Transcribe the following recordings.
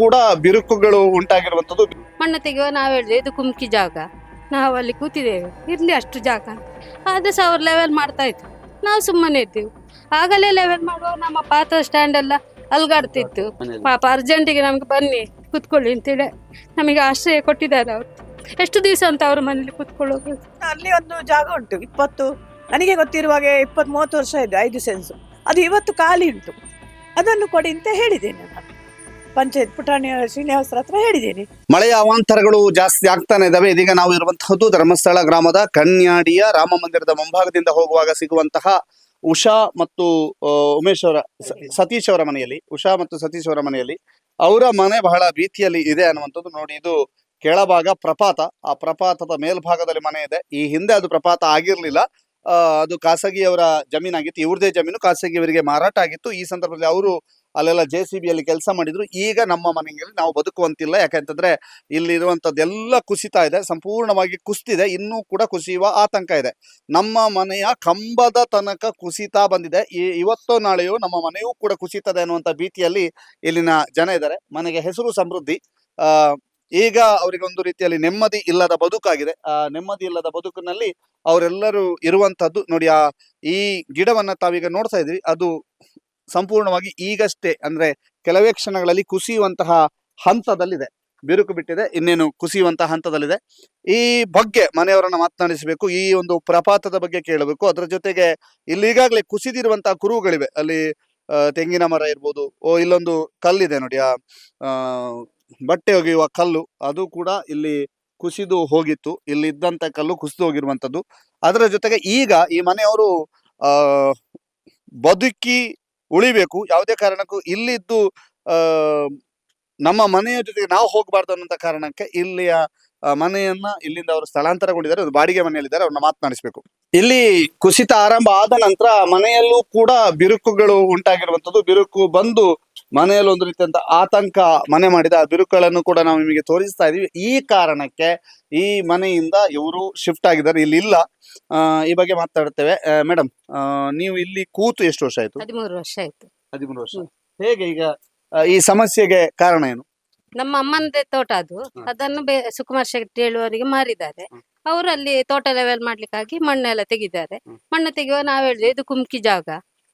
ಕೂಡ ಬಿರುಕುಗಳು ಉಂಟಾಗಿರುವಂತದ್ದು ಮಣ್ಣು ತೆಗೆಯುವ ನಾವು ಹೇಳಿದೆ ಇದು ಕುಮ್ಕಿ ಜಾಗ. ನಾವು ಅಲ್ಲಿ ಕೂತಿದ್ದೇವೆ. ಇರ್ಲಿ ಅಷ್ಟು ಜಾಗ. ಆದ್ರೆ ಸಹ ಅವ್ರು ಲೆವೆಲ್ ಮಾಡ್ತಾ ಇತ್ತು ನಾವು ಸುಮ್ಮನೆ ಇದ್ದೀವಿ. ಆಗಲೇ ಲೆವೆಲ್ ಮಾಡುವ ನಮ್ಮ ಪಾತ್ರ ಸ್ಟ್ಯಾಂಡ್ ಎಲ್ಲ ಅಲ್ಗಾಡ್ತಿತ್ತು. ಪಾಪ ಅರ್ಜೆಂಟಿಗೆ ನಮ್ಗೆ ಬನ್ನಿ ಕುತ್ಕೊಳ್ಳಿ ಅಂತೇಳಿ ನಮಗೆ ಆಶ್ರಯ ಕೊಟ್ಟಿದ್ದಾರೆ ಅವರು. ಎಷ್ಟು ದಿವಸ ಅಂತ ಅವ್ರ ಮನೇಲಿ ಕುತ್ಕೊಳ್ಳೋದು? ಅಲ್ಲಿ ಒಂದು ಜಾಗ ಉಂಟು ಇಪ್ಪತ್ತು ನನಗೆ ಗೊತ್ತಿರುವಾಗೆ ಇಪ್ಪತ್ತ್ ಮೂವತ್ತು ವರ್ಷ ಇದೆ ಐದು ಸೆನ್ಸ್ ಅದು ಇವತ್ತು ಖಾಲಿ ಉಂಟು. ಅದನ್ನು ಕೊಡಿ ಅಂತ ಹೇಳಿದ್ದೇನೆ ನಾನು. ಪಂಚಾಯತ್ ಪುಟಾಣಿ ಶ್ರೀನಿವಾಸರ ಹತ್ರ ಹೇಳಿದ್ದೀನಿ. ಮಳೆಯ ಅವಾಂತರಗಳು ಜಾಸ್ತಿ ಆಗ್ತಾನೆ ಇದಾವೆ. ಇದೀಗ ನಾವು ಇರುವಂತಹದ್ದು ಧರ್ಮಸ್ಥಳ ಗ್ರಾಮದ ಕನ್ಯಾಡಿಯ ರಾಮ ಮಂದಿರದ ಮುಂಭಾಗದಿಂದ ಹೋಗುವಾಗ ಸಿಗುವಂತಹ ಉಷಾ ಮತ್ತು ಉಮೇಶ್ ಅವರ ಸತೀಶ್ ಅವರ ಮನೆಯಲ್ಲಿ, ಉಷಾ ಮತ್ತು ಸತೀಶ್ ಅವರ ಮನೆಯಲ್ಲಿ ಅವರ ಮನೆ ಬಹಳ ಭೀತಿಯಲ್ಲಿ ಇದೆ ಅನ್ನುವಂಥದ್ದು ನೋಡಿ ಇದು ಕೆಳಭಾಗ ಪ್ರಪಾತ. ಆ ಪ್ರಪಾತದ ಮೇಲ್ಭಾಗದಲ್ಲಿ ಮನೆ ಇದೆ. ಈ ಹಿಂದೆ ಅದು ಪ್ರಪಾತ ಆಗಿರ್ಲಿಲ್ಲ. ಅದು ಖಾಸಗಿಯವರ ಜಮೀನಾಗಿತ್ತು. ಇವ್ರದೇ ಜಮೀನು ಖಾಸಗಿಯವರಿಗೆ ಮಾರಾಟ ಆಗಿತ್ತು. ಈ ಸಂದರ್ಭದಲ್ಲಿ ಅವರು ಅಲ್ಲೆಲ್ಲ ಜೆ ಸಿ ಬಿಯಲ್ಲಿ ಕೆಲಸ ಮಾಡಿದ್ರು. ಈಗ ನಮ್ಮ ಮನೆಯಲ್ಲಿ ನಾವು ಬದುಕುವಂತಿಲ್ಲ. ಯಾಕಂತಂದ್ರೆ ಇಲ್ಲಿರುವಂಥದ್ದೆಲ್ಲ ಕುಸಿತಾ ಇದೆ. ಸಂಪೂರ್ಣವಾಗಿ ಕುಸಿತಿದೆ. ಇನ್ನೂ ಕೂಡ ಕುಸಿಯುವ ಆತಂಕ ಇದೆ. ನಮ್ಮ ಮನೆಯ ಕಂಬದ ತನಕ ಕುಸಿತಾ ಬಂದಿದೆ. ಈ ಇವತ್ತೋ ನಾಳೆಯೋ ನಮ್ಮ ಮನೆಯೂ ಕೂಡ ಕುಸಿತದೆ ಅನ್ನುವಂತ ಭೀತಿಯಲ್ಲಿ ಇಲ್ಲಿನ ಜನ ಇದ್ದಾರೆ. ಮನೆಗೆ ಹೆಸರು ಸಮೃದ್ಧಿ. ಈಗ ಅವರಿಗೆ ಒಂದು ರೀತಿಯಲ್ಲಿ ನೆಮ್ಮದಿ ಇಲ್ಲದ ಬದುಕಾಗಿದೆ. ಆ, ನೆಮ್ಮದಿ ಇಲ್ಲದ ಬದುಕಿನಲ್ಲಿ ಅವರೆಲ್ಲರೂ ಇರುವಂತಹದ್ದು ನೋಡಿ, ಆ, ಈ ಗಿಡವನ್ನ ತಾವೀಗ ನೋಡ್ತಾ ಇದ್ವಿ ಅದು ಸಂಪೂರ್ಣವಾಗಿ ಈಗಷ್ಟೇ, ಅಂದ್ರೆ ಕೆಲವೇ ಕ್ಷಣಗಳಲ್ಲಿ ಕುಸಿಯುವಂತಹ ಹಂತದಲ್ಲಿದೆ. ಬಿರುಕು ಬಿಟ್ಟಿದೆ, ಇನ್ನೇನು ಕುಸಿಯುವಂತಹ ಹಂತದಲ್ಲಿದೆ. ಈ ಬಗ್ಗೆ ಮನೆಯವರನ್ನ ಮಾತನಾಡಿಸಬೇಕು, ಈ ಒಂದು ಪ್ರಪಾತದ ಬಗ್ಗೆ ಕೇಳಬೇಕು. ಅದರ ಜೊತೆಗೆ ಇಲ್ಲಿ ಈಗಾಗಲೇ ಕುಸಿದಿರುವಂತಹ ಕುರುಗಳಿವೆ ಅಲ್ಲಿ ತೆಂಗಿನ ಮರ ಇರ್ಬೋದು, ಓ, ಇಲ್ಲೊಂದು ಕಲ್ಲಿದೆ ನೋಡಿ, ಆ ಬಟ್ಟೆ ಒಗೆಯುವ ಕಲ್ಲು. ಅದು ಕೂಡ ಇಲ್ಲಿ ಕುಸಿದು ಹೋಗಿತ್ತು. ಇಲ್ಲಿ ಇದ್ದಂತ ಕಲ್ಲು ಕುಸಿದು ಹೋಗಿರುವಂತದ್ದು. ಅದರ ಜೊತೆಗೆ ಈಗ ಈ ಮನೆಯವರು ಬದುಕಿ ಉಳಿಬೇಕು. ಯಾವುದೇ ಕಾರಣಕ್ಕೂ ಇಲ್ಲಿದ್ದು ನಮ್ಮ ಮನೆಯ ಜೊತೆಗೆ ನಾವು ಹೋಗಬಾರ್ದು ಅನ್ನೋಂಥ ಕಾರಣಕ್ಕೆ ಇಲ್ಲಿಯ ಮನೆಯನ್ನ ಇಲ್ಲಿಂದ ಅವರು ಸ್ಥಳಾಂತರಗೊಂಡಿದ್ದಾರೆ. ಒಂದು ಬಾಡಿಗೆ ಮನೆಯಲ್ಲಿದ್ದಾರೆ. ಅವ್ರನ್ನ ಮಾತನಾಡಿಸಬೇಕು. ಇಲ್ಲಿ ಕುಸಿತ ಆರಂಭ ಆದ ನಂತರ ಮನೆಯಲ್ಲೂ ಕೂಡ ಬಿರುಕುಗಳು ಉಂಟಾಗಿರುವಂತದ್ದು ಬಿರುಕು ಬಂದು ಮನೆಯಲ್ಲಿ ಒಂದು ರೀತಿಯಂತ ಆತಂಕ ಮನೆ ಮಾಡಿದ ಆ ಬಿರುಕುಗಳನ್ನು ಕೂಡ ನಾವು ನಿಮಗೆ ತೋರಿಸ್ತಾ ಇದೀವಿ ಈ ಕಾರಣಕ್ಕೆ ಈ ಮನೆಯಿಂದ ಇವರು ಶಿಫ್ಟ್ ಆಗಿದ್ದಾರೆ. ಇಲ್ಲಿ ಇಲ್ಲ. ಈ ಬಗ್ಗೆ ಮಾತಾಡ್ತೇವೆ. ಮೇಡಮ್ ನೀವು ಇಲ್ಲಿ ಕೂತು ಎಷ್ಟು ವರ್ಷ ಆಯ್ತು? ಹದಿಮೂರು ವರ್ಷ ಆಯ್ತು. ಹದಿಮೂರು ವರ್ಷ. ಹೇಗೆ ಈಗ ಈ ಸಮಸ್ಯೆಗೆ ಕಾರಣ ಏನು? ನಮ್ಮ ಅಮ್ಮನದೇ ತೋಟ ಅದು. ಅದನ್ನು ಸುಕುಮಾರ್ ಶೆಟ್ಟಿ ಹೇಳುವವರಿಗೆ ಮಾರಿದ್ದಾರೆ. ಅವರು ಅಲ್ಲಿ ತೋಟ ಲೆವೆಲ್ ಮಾಡ್ಲಿಕ್ಕಾಗಿ ಮಣ್ಣೆಲ್ಲ ತೆಗಿದ್ದಾರೆ. ಮಣ್ಣು ತೆಗೆಯುವ ನಾವು ಹೇಳಿದೆ ಇದು ಕುಮ್ಕಿ ಜಾಗ.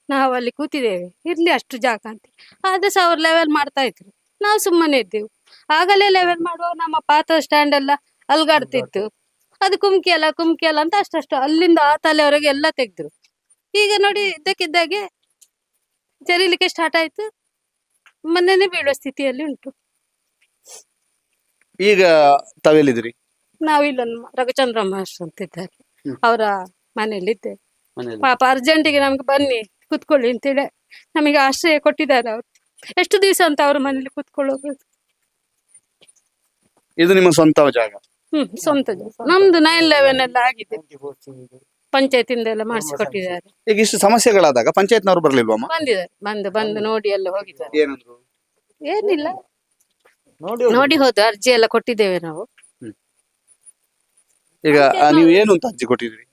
ನಾವು ಅಲ್ಲಿ ಕೂತಿದ್ದೇವೆ. ಇರ್ಲಿ ಅಷ್ಟು ಜಾಗ ಅಂತ. ಆದ್ರೆ ಸಹ ಅವ್ರು ಲೆವೆಲ್ ಮಾಡ್ತಾ ಇದ್ರು. ನಾವು ಸುಮ್ಮನೆ ಇದ್ದೆವು. ಆಗಲೇ ಲೆವೆಲ್ ಮಾಡುವ ನಮ್ಮ ಪಾತ್ರ ಸ್ಟ್ಯಾಂಡ್ ಎಲ್ಲ ಅಲ್ಗಾಡ್ತಿತ್ತು. ಅದು ಕುಮ್ಕಿ ಅಲ್ಲ ಕುಮ್ಕಿ ಅಲ್ಲ ಅಂತ ಅಷ್ಟಷ್ಟು ಅಲ್ಲಿಂದ ಆ ತಲೆವರೆಗೆ ಎಲ್ಲ ತೆಗೆದ್ರು. ಈಗ ನೋಡಿ ಇದ್ದಕ್ಕಿದ್ದಾಗೆ ಜರಿಲಿಕ್ಕೆ ಸ್ಟಾರ್ಟ್ ಆಯ್ತು. ಮನೆನೇ ಬೀಳುವ ಸ್ಥಿತಿಯಲ್ಲಿ ಉಂಟು. ಈಗ ತಾವೆಲ್ಲಿದ್ದೀರಿ ನಾವು ಇಲ್ಲೊಂದು ರಘುಚಂದ್ರ ಮಾಸ್ಟರ್ ಅಂತ ಇದ್ದಾರೆ ಅವರ ಅವರ ಮನೆಯಲ್ಲಿದ್ದೆ ಪಾಪ ಅರ್ಜೆಂಟಿಗೆ ನಮ್ಗೆ ಬನ್ನಿ. ಕುತ್ಕೊಳ್ಳಿ ಅಂತೇಳಿ ನಮಗೆ ಆಶ್ರಯ ಕೊಟ್ಟಿದ್ದಾರೆ ಅವರು. ಎಷ್ಟು ದಿವಸ ಅಂತ ಅವ್ರ ಮನೇಲಿ ಕುತ್ಕೊಳ್ಳೋದು? ಇದು ನಿಮ್ಮ ಸ್ವಂತ ಜಾಗ. ಹ್ಮ್ ಸ್ವಂತ ಜಾಗ. ನಮ್ದು ನೈನ್ ಲೆವೆನ್ ಎಲ್ಲ ಆಗಿದೆ. ಪಂಚಾಯತಿಂದ ಎಲ್ಲ ಮಾಡಿಸಿಕೊಟ್ಟಿದ್ದಾರೆ. ಈಗ ಇಷ್ಟು ಸಮಸ್ಯೆಗಳಾದಾಗ ಪಂಚಾಯತ್ನವ್ರು ಬರ್ಲಿಲ್ವಮ್ಮ ಬಂದಿದ್ದಾರೆ ಬಂದು ಬಂದು ನೋಡಿ ಎಲ್ಲ ಹೋಗಿದ್ದಾರೆ. ಏನಂದ್ರು? ಏನಿಲ್ಲ. ನೋಡಿ ಹೋದ ಅರ್ಜಿ ಎಲ್ಲ ಕೊಟ್ಟಿದ್ದೇವೆ ನಾವು. ಈಗ ನೀವು ಏನು ಅಂತ ಅರ್ಜಿ ಕೊಟ್ಟಿದ್ರಿ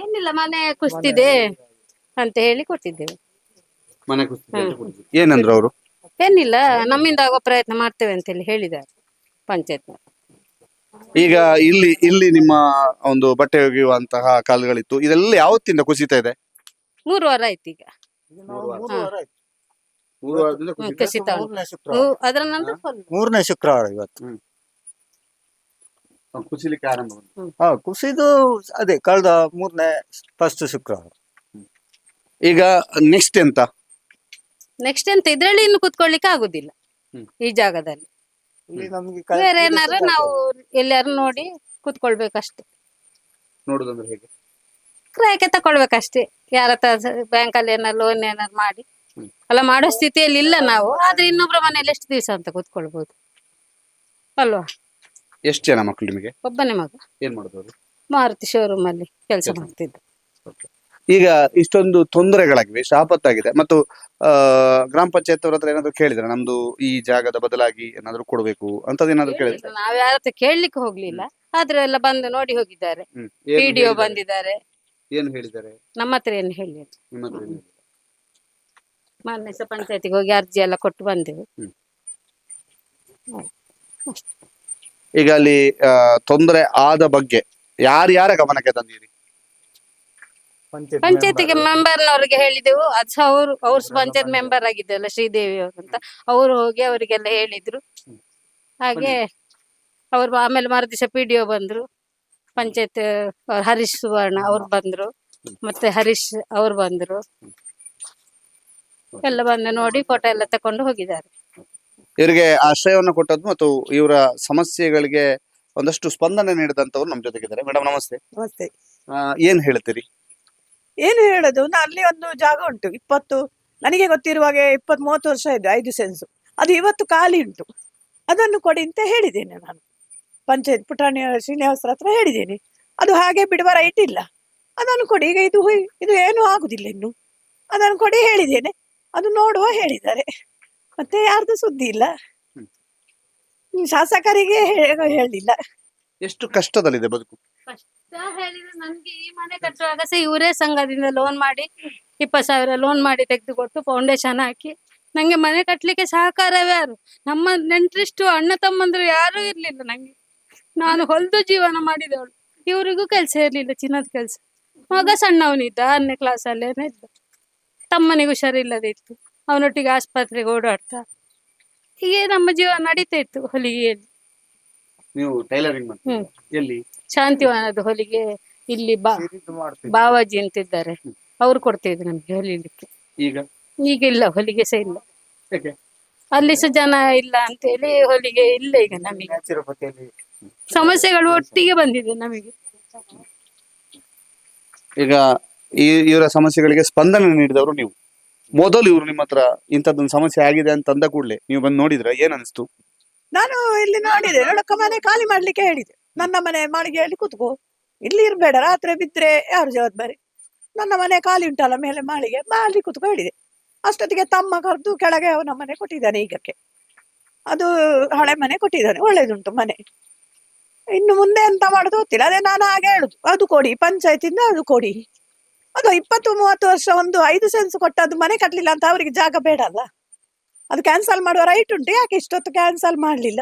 ಏನಿಲ್ಲ ಮನೆ ಕುಸ್ತಿದೆ. ಅಂತ ಹೇಳಿ ಕೊಟ್ಟಿದ್ದೇವೆ. ಮನೆ. ಏನಂದ್ರು ಅವರು? ಏನಿಲ್ಲ ನಮ್ಮಿಂದ ಆಗೋ ಪ್ರಯತ್ನ ಮಾಡ್ತೇವೆ ಅಂತ ಹೇಳಿ ಹೇಳಿದ್ದಾರೆ ಪಂಚಾಯತ್ ಈಗ ಇಲ್ಲಿ ಇಲ್ಲಿ ನಿಮ್ಮ ಒಂದು ಬಟ್ಟೆ ಒಗೆಯುವಂತಹ ಕಾಲುಗಳಿತ್ತು. ಇದೆಲ್ಲ ಯಾವತ್ತಿಂದ ಕುಸಿತ ಇದೆ? ಮೂರು ವಾರ ಆಯ್ತು ಈಗ. ಹ್ಮ್, ಕುಸಿತ ಉಂಟು. ಹ್ಮ್, ಅದರ ನಂತರ full. ಮೂರನೇ ಶುಕ್ರವಾರ ಇವತ್ತು. ಕುಸಿಲಿಕ್ಕೆ ಆರಂಭ. ಹಾ ಕುಸಿದು ಅದೇ ಕಳೆದ ಮೂರನೇ ಫಸ್ಟ್ ಶುಕ್ರವಾರ. ಈಗ ನೆಕ್ಸ್ಟ್ ಎಂತ? ನೆಕ್ಸ್ಟ್ ಎಂತ? ಇದ್ರಲ್ಲಿ ಇನ್ನು ಕುತ್ಕೊಳ್ಳಿಕ್ಕೆ ಆಗುದಿಲ್ಲ. ಈ ಜಾಗದಲ್ಲಿ. ಇಲ್ಲಿ ನಮ್ಗೆ ಬೇರೆ ಏನಾದ್ರು ನಾವು ಎಲ್ಲಾರು ನೋಡಿ ಕುತ್ಕೊಳ್ಬೇಕಷ್ಟೇ. ನೋಡುದಂದ್ರೆ ಹೇಗೆ? ಕ್ರಯಕ್ಕೆ ತಕೊಳ್ಬೇಕಷ್ಟೇ. ಯಾರ ಬ್ಯಾಂಕ್ ಅಲ್ಲಿ ಏನಾರು ಲೋನ್ ಏನಾರು ಮಾಡಿ. ಅಲ್ಲ ಮಾಡೋ ಸ್ಥಿತಿಯಲ್ಲಿ ಇಲ್ಲ ನಾವು. ಆದ್ರೆ ಇನ್ನೊಬ್ರ ಮನೇಲಿ ಎಷ್ಟು ದಿವಸ ಅಂತ ಕುತ್ಕೊಳ್ಬಹುದು ಅಲ್ವಾ? ಎಷ್ಟು ಜನ ಮಕ್ಕಳು ನಿಮಗೆ? ಒಬ್ಬನೇ ಮಗ. ಏನ್ ಮಾಡ್ಬೋದು ಮಾರುತಿ ಶೋರೂಮ್ ಅಲ್ಲಿ ಕೆಲಸ ಕೆಲ್ಸ. ಮಾಡ್ತಿದ್ದ. ಈಗ ಇಷ್ಟೊಂದು ತೊಂದರೆಗಳಾಗಿವೆ ಶಾಪತ್ತಾಗಿದೆ ಮತ್ತು ಆ ಗ್ರಾಮ ಪಂಚಾಯತ್ ಅವ್ರ ಹತ್ರ ಏನಾದ್ರು ಕೇಳಿದ್ರೆ? ನಮ್ದು ಈ ಜಾಗದ ಬದಲಾಗಿ ಏನಾದ್ರು ಕೊಡ್ಬೇಕು ಅಂತದೇನಾದ್ರು ಕೇಳಿದ್ರೆ? ನಾವ್ ಯಾರ ಹತ್ರ ಕೇಳ್ಲಿಕ್ಕೆ ಹೋಗ್ಲಿಲ್ಲ. ಆದ್ರೆ ಎಲ್ಲ ಬಂದು ನೋಡಿ ಹೋಗಿದ್ದಾರೆ. ಹ್ಮ್. ವಿಡಿಯೋ ಬಂದಿದ್ದಾರೆ. ಏನು ಹೇಳಿದ್ದಾರೆ? ನಮ್ಮ ಹತ್ರ ಏನು ಹೇಳಿ ನಿಮ್ಮ ಹತ್ರ ಏನು ಹೇಳಿದ್ದಾರೆ? ಮೊನ್ನೆ ಸಹ ಪಂಚಾಯತಿಗೆ ಹೋಗಿ ಅರ್ಜಿ ಎಲ್ಲ ಕೊಟ್ಟು ಬಂದೆವು. ಹ್ಮ್. ಈಗ ಅಲ್ಲಿ ಆ, ತೊಂದರೆ ಆದ ಬಗ್ಗೆ ಯಾರ್ಯಾರ ಗಮನಕ್ಕೆ ತಂದಿರಿ? ಪಂಚಾಯತಿಗೆ ಮೆಂಬರ್ನವ್ರಿಗೆ ಹೇಳಿದೆವು. ಅದು ಅವ್ರು ಅವರು ಪಂಚಾಯತ್ ಮೆಂಬರ್ ಆಗಿದ್ದಲ್ಲ ಶ್ರೀದೇವಿ ಅವರು ಅಂತ. ಅವರು ಹೋಗಿ ಅವರಿಗೆಲ್ಲ ಹೇಳಿದ್ರು. ಹಾಗೆ ಅವ್ರು ಆಮೇಲೆ ಮರುದಿವಸ ಪಿ ಡಿ ಒ ಬಂದ್ರು. ಪಂಚಾಯತ್ ಹರೀಶ್ ಸುವರ್ಣ ಅವ್ರು ಬಂದ್ರು. ಮತ್ತೆ ಹರೀಶ್ ಅವ್ರು ಬಂದ್ರು. ಎಲ್ಲ ಬಂದು ನೋಡಿ ಫೋಟೋ ಎಲ್ಲ ತಕೊಂಡು ಹೋಗಿದ್ದಾರೆ. ಇವರಿಗೆ ಆಶ್ರಯವನ್ನು ಕೊಟ್ಟದ್ದು ಮತ್ತು ಇವರ ಸಮಸ್ಯೆಗಳಿಗೆ ಒಂದಷ್ಟು ಸ್ಪಂದನೆ ನೀಡಿದಂತವ್ರು ನಮ್ಮ ಜೊತೆಗಿದ್ದಾರೆ. ಮೇಡಮ್ ನಮಸ್ತೆ. ನಮಸ್ತೆ. ಆ, ಏನ್ ಹೇಳ್ತೀರಿ ಏನು ಹೇಳೋದು? ನಾ ಅಲ್ಲಿ ಒಂದು ಜಾಗ ಉಂಟು ಇಪ್ಪತ್ತು ನನಗೆ ಗೊತ್ತಿರುವಾಗೆ ಇಪ್ಪತ್ತು ಮೂವತ್ತು ವರ್ಷ ಇದೆ ಐದು ಸೆನ್ಸು ಅದು ಇವತ್ತು ಖಾಲಿ ಉಂಟು. ಅದನ್ನು ಕೊಡಿ ಅಂತ ಹೇಳಿದ್ದೇನೆ ನಾನು. ಪಂಚಾಯತ್ ಪುಟಾಣಿ ಶ್ರೀನಿವಾಸರ ಹತ್ರ ಹೇಳಿದ್ದೇನೆ. ಅದು ಹಾಗೆ ಬಿಡುವ ರೈಟ್ ಇಲ್ಲ. ಅದನ್ನು ಕೊಡಿ. ಈಗ ಇದು ಹೋಯ್- ಇದು ಏನೂ ಆಗುದಿಲ್ಲ ಇನ್ನು. ಅದನ್ನು ಕೊಡಿ ಹೇಳಿದ್ದೇನೆ. ಅದು ನೋಡುವ ಹೇಳಿದ್ದಾರೆ. ಮತ್ತೆ ಯಾರ್ದು ಸುದ್ದಿ ಇಲ್ಲ. ಶಾಸಕರಿಗೆ ಹೇಳಿಲ್ಲ. ಎಷ್ಟು ಕಷ್ಟದಲ್ಲಿದೆ ಬದುಕು? ಹೇಳಿದ್ರೆ ನನ್ಗೆ ಈ ಮನೆ ಕಟ್ಟುವಾಗ ಸಹ ಇವರೇ ಸಂಘದಿಂದ ಲೋನ್ ಮಾಡಿ ಇಪ್ಪತ್ತು ಸಾವಿರ ಲೋನ್ ಮಾಡಿ ತೆಗೆದುಕೊಟ್ಟು ಫೌಂಡೇಶನ್ ಹಾಕಿ ನಂಗೆ ಮನೆ ಕಟ್ಟಲಿಕ್ಕೆ ಸಹಕಾರವೇ ಯಾರು? ನಮ್ಮ ನೆಂಟ್ರಿಷ್ಟು ಅಣ್ಣ ತಮ್ಮಂದ್ರು ಯಾರು ಇರ್ಲಿಲ್ಲ ನಂಗೆ. ನಾನು ಹೊಲ್ದು ಜೀವನ ಮಾಡಿದವಳು. ಇವರಿಗೂ ಕೆಲಸ ಇರ್ಲಿಲ್ಲ, ಚಿನ್ನದ ಕೆಲಸ. ಮಗ ಸಣ್ಣವನಿದ್ದ ಆರನೇ ಕ್ಲಾಸ್ ಅಲ್ಲೇನೆ ಇದ್ದ. ತಮ್ಮನಿಗೆ ಹುಷಾರಿಲ್ಲದೆ ಇತ್ತು. ಅವನೊಟ್ಟಿಗೆ ಆಸ್ಪತ್ರೆಗೆ ಓಡಾಡ್ತಾ. ಹೀಗೆ ನಮ್ಮ ಜೀವನ ನಡೀತಾ ಇತ್ತು, ಹೊಲಿಗೆಯಲ್ಲಿ. ನೀವು ಟೈಲರಿಂಗ್ ಹ್ಮ್. ಎಲ್ಲಿ? ಶಾಂತಿವನದ ಹೊಲಿಗೆ ಇಲ್ಲಿ ಬಾ ಬಾವಾಜಿ ಅಂತಿದ್ದಾರೆ. ಅವ್ರು ಕೊಡ್ತಿದ್ರು ನಮ್ಗೆ ಹೊಲಿಲಿಕ್ಕೆ. ಈಗ? ಈಗ ಇಲ್ಲ ಹೊಲಿಗೆ ಸಹ ಇಲ್ಲ. ಯಾಕೆ? ಅಲ್ಲಿ ಸಹ ಜನ ಇಲ್ಲ ಅಂತೇಳಿ ಹೊಲಿಗೆ ಇಲ್ಲ ಈಗ ನಮಗೆ. ಸಮಸ್ಯೆಗಳು ಒಟ್ಟಿಗೆ ಬಂದಿದೆ ನಮಗೆ. ಈಗ ಈ ಇವರ ಸಮಸ್ಯೆಗಳಿಗೆ ಸ್ಪಂದನೆ ನೀಡಿದವರು ನೀವು. ಮೊದಲು ಇವರು ನಿಮ್ಮ ಹತ್ರ ಇಂಥದ್ದೊಂದು ಸಮಸ್ಯೆ ಆಗಿದೆ ಅಂತ ಅಂದ ಕೂಡಲೇ ನೀವು ಬಂದು ನೋಡಿದ್ರೆ ಏನ್ ಅನಿಸ್ತು? ನಾನು ಇಲ್ಲಿ ನೋಡಿದೆ ನೋಡಕ್ಕ ಮನೆ ಖಾಲಿ ಮಾಡ್ಲಿಕ್ಕೆ ಹೇಳಿದೆ. ನನ್ನ ಮನೆ ಮಾಳಿಗೆಯಲ್ಲಿ ಕೂತ್ಕೋ. ಇಲ್ಲಿ ಇರಬೇಡ, ರಾತ್ರಿ ಬಿದ್ರೆ ಯಾರು ಜವಾಬ್ದಾರಿ? ನನ್ನ ಮನೆ ಖಾಲಿ ಉಂಟಲ್ಲ, ಮೇಲೆ ಮಾಳಿಗೆ ಮಾಲಿ ಕೂತ್ಕೋ ಹೇಳಿದೆ. ಅಷ್ಟೊತ್ತಿಗೆ ತಮ್ಮ ಕರೆದು ಕೆಳಗೆ ಅವನ ಮನೆ ಕೊಟ್ಟಿದ್ದಾನೆ ಈಗಕ್ಕೆ. ಅದು ಹಳೆ ಮನೆ ಕೊಟ್ಟಿದ್ದಾನೆ, ಒಳ್ಳೇದುಂಟು ಮನೆ. ಇನ್ನು ಮುಂದೆ ಎಂತ ಮಾಡೋದು ಗೊತ್ತಿಲ್ಲ, ಅದೇ ನಾನು ಹಾಗೆ ಹೇಳುದು. ಅದು ಕೊಡಿ, ಪಂಚಾಯತಿಂದ ಅದು ಕೊಡಿ. ಅದು ಇಪ್ಪತ್ತು, ಮೂವತ್ತು ವರ್ಷ ಒಂದು ಐದು ಸೆನ್ಸ್ ಕೊಟ್ಟದ್ದು ಮನೆ ಕಟ್ಟಲಿಲ್ಲ ಅಂತ ಅವರಿಗೆ ಜಾಗ ಬೇಡ ಅಲ್ಲ? ಅದು ಕ್ಯಾನ್ಸಲ್ ಮಾಡುವ ರೈಟ್ ಉಂಟು. ಯಾಕೆ ಇಷ್ಟೊತ್ತು ಕ್ಯಾನ್ಸಲ್ ಮಾಡಲಿಲ್ಲ?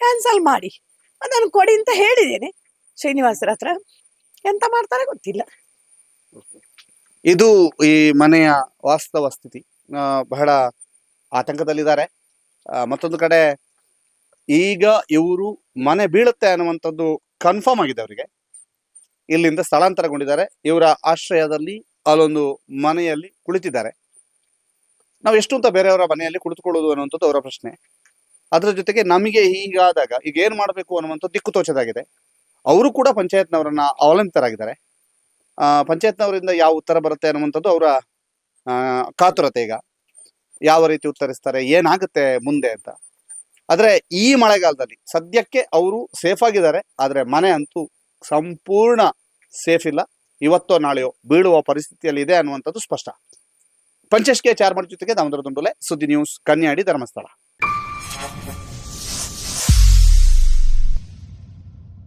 ಕ್ಯಾನ್ಸಲ್ ಮಾಡಿ. ಅದನ್ನು ಕೊಡಿ ಅಂತ ಹೇಳಿದ್ದೇನೆ. ಶ್ರೀನಿವಾಸರ ಹತ್ರ. ಎಂತ ಮಾಡ್ತಾರೆ ಗೊತ್ತಿಲ್ಲ. ಇದು ಈ ಮನೆಯ ವಾಸ್ತವ ಸ್ಥಿತಿ. ಬಹಳ ಆತಂಕದಲ್ಲಿದ್ದಾರೆ. ಮತ್ತೊಂದು ಕಡೆ ಈಗ ಇವರು ಮನೆ ಬೀಳುತ್ತೆ ಅನ್ನುವಂಥದ್ದು ಕನ್ಫರ್ಮ್ ಆಗಿದೆ ಅವರಿಗೆ. ಇಲ್ಲಿಂದ ಸ್ಥಳಾಂತರಗೊಂಡಿದ್ದಾರೆ. ಇವರ ಆಶ್ರಯದಲ್ಲಿ ಅಲ್ಲೊಂದು ಮನೆಯಲ್ಲಿ ಕುಳಿತಿದ್ದಾರೆ. ನಾವು ಎಷ್ಟು ಅಂತ ಬೇರೆಯವರ ಮನೆಯಲ್ಲಿ ಕುಳಿತುಕೊಳ್ಳೋದು ಅನ್ನುವಂಥದ್ದು ಅವರ ಪ್ರಶ್ನೆ. ಅದರ ಜೊತೆಗೆ ನಮಗೆ ಹೀಗಾದಾಗ ಈಗ ಏನು ಮಾಡಬೇಕು ಅನ್ನುವಂಥದ್ದು ದಿಕ್ಕು ತೋಚದಾಗಿದೆ. ಅವರು ಕೂಡ ಪಂಚಾಯತ್ನವರನ್ನ ಅವಲಂಬಿತರಾಗಿದ್ದಾರೆ. ಪಂಚಾಯತ್ನವರಿಂದ ಯಾವ ಉತ್ತರ ಬರುತ್ತೆ ಅನ್ನುವಂಥದ್ದು ಅವರ ಕಾತುರತೆ ಈಗ. ಯಾವ ರೀತಿ ಉತ್ತರಿಸ್ತಾರೆ, ಏನಾಗುತ್ತೆ ಮುಂದೆ ಅಂತ. ಆದರೆ ಈ ಮಳೆಗಾಲದಲ್ಲಿ ಸದ್ಯಕ್ಕೆ ಅವರು ಸೇಫ್ ಆಗಿದ್ದಾರೆ. ಆದ್ರೆ ಮನೆ ಅಂತೂ ಸಂಪೂರ್ಣ ಸೇಫ್ ಇಲ್ಲ. ಇವತ್ತೋ ನಾಳೆಯೋ ಬೀಳುವ ಪರಿಸ್ಥಿತಿಯಲ್ಲಿ ಇದೆ ಅನ್ನುವಂಥದ್ದು ಸ್ಪಷ್ಟ. ಪಂಚೇಶ್ ಚಾರ್ಮರ್ ಜೊತೆಗೆ ದಾಮೋದರ ದುಂಡುಲೆ ಸುದ್ದಿ ನ್ಯೂಸ್ ಕನ್ಯಾಡಿ ಧರ್ಮಸ್ಥಳ.